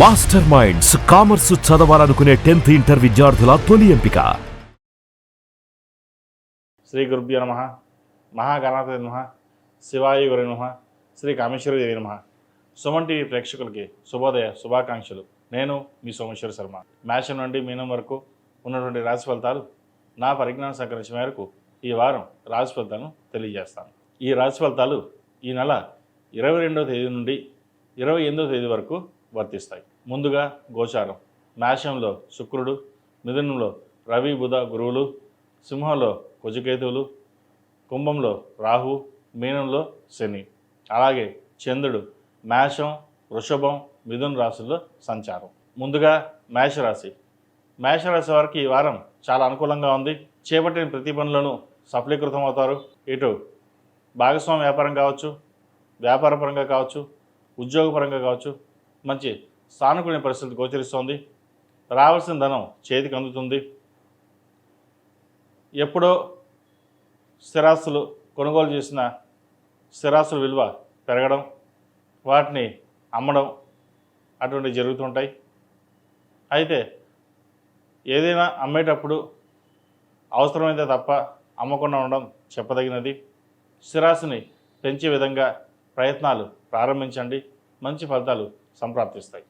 Master minds commerce చదవాలనుకునే tenth inter విద్యార్థుల తొలి ఎంపిక. శ్రీ గురుభ్యో నమ. మహాగణాధిపతి నమ. శివాయ గురు నమ. శ్రీ కామేశ్వరి దేవి నమ. సుమన్ టీవీ ప్రేక్షకులకి శుభోదయ శుభాకాంక్షలు. నేను మీ సోమేశ్వర శర్మ. మేషం నుండి మీనం వరకు ఉన్నటువంటి రాశి ఫలితాలు నా పరిజ్ఞానం సంకరించిన మేరకు ఈ వారం రాశి ఫలితాలను తెలియజేస్తాను. ఈ రాశి ఫలితాలు ఈ నెల ఇరవై రెండవ తేదీ నుండి ఇరవై ఎనిమిదవ తేదీ వరకు వర్తిస్తాయి. ముందుగా గోచారం. మేషంలో శుక్రుడు మిథునంలో రవి బుధ గురువులు సింహంలో కుజకేతువులు కుంభంలో రాహు మీనంలో శని. అలాగే చంద్రుడు మేషం వృషభం మిథున రాశుల్లో సంచారం. ముందుగా మేషరాశి. మేషరాశి వారికి ఈ వారం చాలా అనుకూలంగా ఉంది. చేపట్టిన ప్రతి పనులను సఫలీకృతం అవుతారు ఇటు భాగస్వామి వ్యాపారం కావచ్చు వ్యాపారపరంగా కావచ్చు ఉద్యోగపరంగా కావచ్చు మంచి సానుకూల పరిస్థితి గోచరిస్తోంది. రావాల్సిన ధనం చేతికి అందుతుంది. ఎప్పుడో స్థిరాస్తులు కొనుగోలు చేసిన స్థిరాస్తుల విలువ పెరగడం వాటిని అమ్మడం అటువంటివి జరుగుతుంటాయి. అయితే ఏదైనా అమ్మేటప్పుడు అవసరమైతే తప్ప అమ్మకుండా ఉండడం చెప్పదగినది. స్థిరాస్తిని పెంచే విధంగా ప్రయత్నాలు ప్రారంభించండి. మంచి ఫలితాలు సంప్రాప్తిస్తాయి.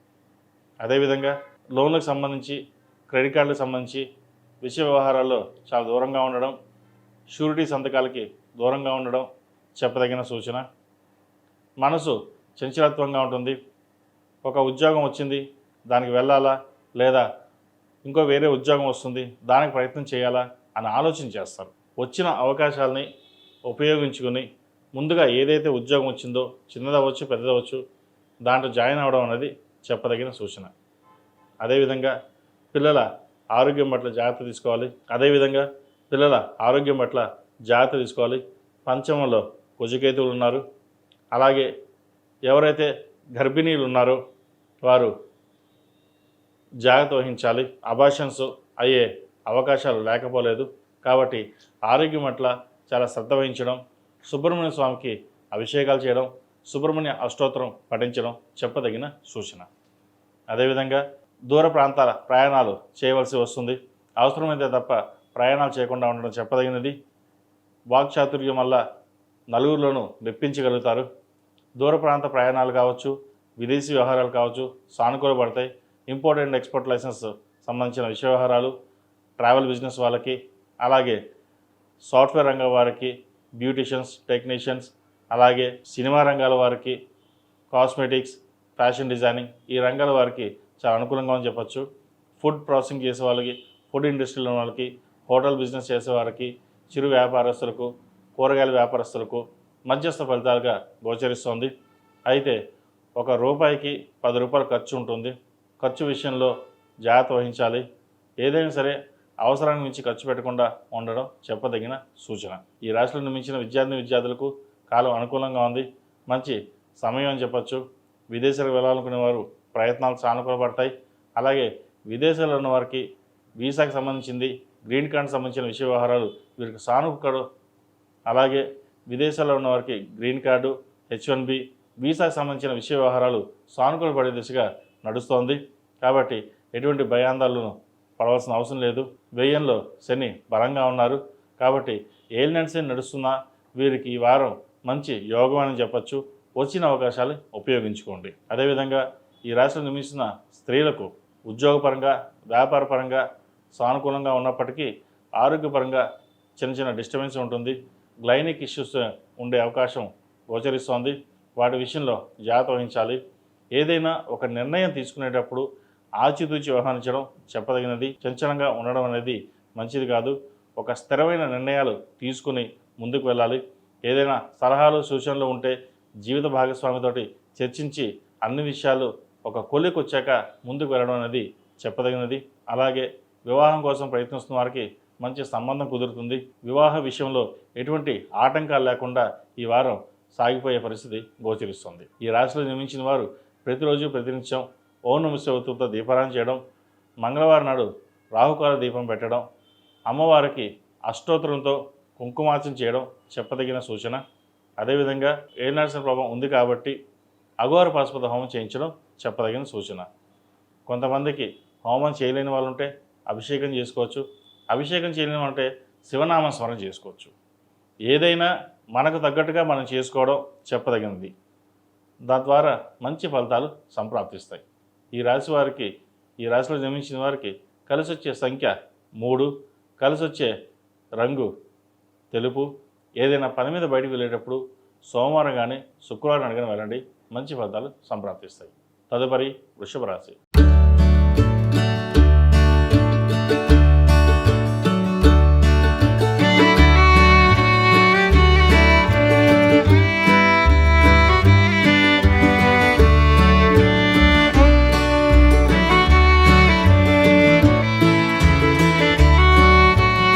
అదేవిధంగా లోన్లకు సంబంధించి క్రెడిట్ కార్డులకు సంబంధించి విషయ వ్యవహారాల్లో చాలా దూరంగా ఉండడం షూరిటీ సంతకాలకి దూరంగా ఉండడం చెప్పదగిన సూచన. మనసు చంచలత్వంగా ఉంటుంది. ఒక ఉద్యోగం వచ్చింది దానికి వెళ్ళాలా? లేదా ఇంకో వేరే ఉద్యోగం వస్తుంది దానికి ప్రయత్నం చేయాలా? అని ఆలోచన చేస్తారు. వచ్చిన అవకాశాలని ఉపయోగించుకుని ముందుగా ఏదైతే ఉద్యోగం వచ్చిందో చిన్నదవచ్చు పెద్దదవచ్చు దాంట్లో జాయిన్ అవ్వడం అనేది చెప్పదగిన సూచన. అదేవిధంగా పిల్లల ఆరోగ్యం పట్ల జాగ్రత్త తీసుకోవాలి. అదేవిధంగా పిల్లల ఆరోగ్యం పట్ల జాగ్రత్త తీసుకోవాలి. పంచమంలో కుజకేతువులు ఉన్నారు. అలాగే ఎవరైతే గర్భిణీలు ఉన్నారో వారు జాగ్రత్త వహించాలి. అబాషన్స్ అయ్యే అవకాశాలు లేకపోలేదు. కాబట్టి ఆరోగ్యం పట్ల చాలా శ్రద్ధ వహించడం సుబ్రహ్మణ్య స్వామికి అభిషేకాలు చేయడం సుబ్రహ్మణ్య అష్టోత్తరం పఠించడం చెప్పదగిన సూచన. అదేవిధంగా దూర ప్రాంతాల ప్రయాణాలు చేయవలసి వస్తుంది. అవసరమైతే తప్ప ప్రయాణాలు చేయకుండా ఉండడం చెప్పదగినది. వాక్చాతుర్యం వల్ల నలుగురిలోనూ మెప్పించగలుగుతారు. దూర ప్రాంత ప్రయాణాలు కావచ్చు విదేశీ వ్యవహారాలు కావచ్చు సానుకూలపడతాయి ఇంపోర్ట్ అండ్ ఎక్స్పోర్ట్ లైసెన్స్ సంబంధించిన విషయ వ్యవహారాలు ట్రావెల్ బిజినెస్ వాళ్ళకి అలాగే సాఫ్ట్వేర్ రంగం వారికి బ్యూటిషియన్స్ టెక్నీషియన్స్ అలాగే సినిమా రంగాల వారికి కాస్మెటిక్స్ ఫ్యాషన్ డిజైనింగ్ ఈ రంగాల వారికి చాలా అనుకూలంగా అని చెప్పొచ్చు. ఫుడ్ ప్రాసెసింగ్ చేసే వాళ్ళకి ఫుడ్ ఇండస్ట్రీలో ఉన్న వాళ్ళకి హోటల్ బిజినెస్ చేసే వారికి చిరు వ్యాపారస్తులకు కూరగాయల వ్యాపారస్తులకు మధ్యస్థ ఫలితాలుగా గోచరిస్తోంది. అయితే ఒక రూపాయికి పది రూపాయలు ఖర్చు ఉంటుంది. ఖర్చు విషయంలో జాగ్రత్త వహించాలి. ఏదైనా సరే అవసరానికి మించి ఖర్చు పెట్టకుండా ఉండడం చెప్పదగిన సూచన. ఈ రాశులను మించిన విద్యార్థి విద్యార్థులకు కాలం అనుకూలంగా ఉంది. మంచి సమయం అని చెప్పచ్చు. విదేశాలకు వెళ్ళాలనుకునే వారు ప్రయత్నాలు సానుకూలపడతాయి అలాగే విదేశాల్లో ఉన్న వారికి వీసాకి సంబంధించింది గ్రీన్ కార్డ్ సంబంధించిన విషయ వ్యవహారాలు వీరికి సానుకూల. అలాగే విదేశాల్లో ఉన్న వారికి green card H one B వీసాకు సంబంధించిన విషయ వ్యవహారాలు సానుకూల పడే దిశగా నడుస్తోంది. కాబట్టి ఎటువంటి భయాందాలను పడవలసిన అవసరం లేదు. వ్యయంలో శని బలంగా ఉన్నారు. కాబట్టి ఏలినట్ శని నడుస్తున్నా వీరికి ఈ వారం మంచి యోగం అని చెప్పచ్చు. వచ్చిన అవకాశాలు ఉపయోగించుకోండి. అదేవిధంగా ఈ రాశిలో నిర్మిస్తున్న స్త్రీలకు ఉద్యోగపరంగా వ్యాపారపరంగా సానుకూలంగా ఉన్నప్పటికీ ఆరోగ్యపరంగా చిన్న చిన్న డిస్టర్బెన్స్ ఉంటుంది. గ్లైనిక్ ఇష్యూస్ ఉండే అవకాశం గోచరిస్తోంది. వాటి విషయంలో జాగ్రత్త వహించాలి. ఏదైనా ఒక నిర్ణయం తీసుకునేటప్పుడు ఆచితూచి వ్యవహరించడం చెప్పదగినది. చంచలంగా ఉండడం అనేది మంచిది కాదు. ఒక స్థిరమైన నిర్ణయాలు తీసుకుని ముందుకు వెళ్ళాలి. ఏదైనా సలహాలు సూచనలు ఉంటే జీవిత భాగస్వామితోటి చర్చించి అన్ని విషయాలు ఒక కొలికి వచ్చాక ముందుకు వెళ్ళడం అనేది చెప్పదగినది. అలాగే వివాహం కోసం ప్రయత్నిస్తున్న వారికి మంచి సంబంధం కుదురుతుంది. వివాహ విషయంలో ఎటువంటి ఆటంకాలు లేకుండా ఈ వారం సాగిపోయే పరిస్థితి గోచరిస్తుంది. ఈ రాశిలో నిర్మించిన వారు ప్రతిరోజు ప్రతినిత్యం ఓం నమశివతులతో దీపారాయణ చేయడం మంగళవారం నాడు రాహుకాల దీపం పెట్టడం అమ్మవారికి అష్టోత్తరంతో కుంకుమార్చన చేయడం చెప్పదగిన సూచన. అదేవిధంగా ఏనాడ్సిన ప్రభావం ఉంది కాబట్టి అఘోర పరస్పద హోమం చేయించడం చెప్పదగిన సూచన. కొంతమందికి హోమం చేయలేని వాళ్ళు ఉంటే అభిషేకం చేసుకోవచ్చు. అభిషేకం చేయలేని వాళ్ళు ఉంటే శివనామ స్మరణ చేసుకోవచ్చు. ఏదైనా మనకు తగ్గట్టుగా మనం చేసుకోవడం చెప్పదగినది. దాని ద్వారా మంచి ఫలితాలు సంప్రాప్తిస్తాయి. ఈ రాశి వారికి ఈ రాశిలో జన్మించిన వారికి కలిసి వచ్చే సంఖ్య మూడు. కలిసి వచ్చే రంగు తెలుపు. ఏదైనా పని మీద బయటకు వెళ్ళేటప్పుడు సోమవారం కానీ శుక్రవారం కానీ వెళ్ళండి. మంచి ఫలితాలు సంప్రాప్తిస్తాయి. తదుపరి వృషభ రాశి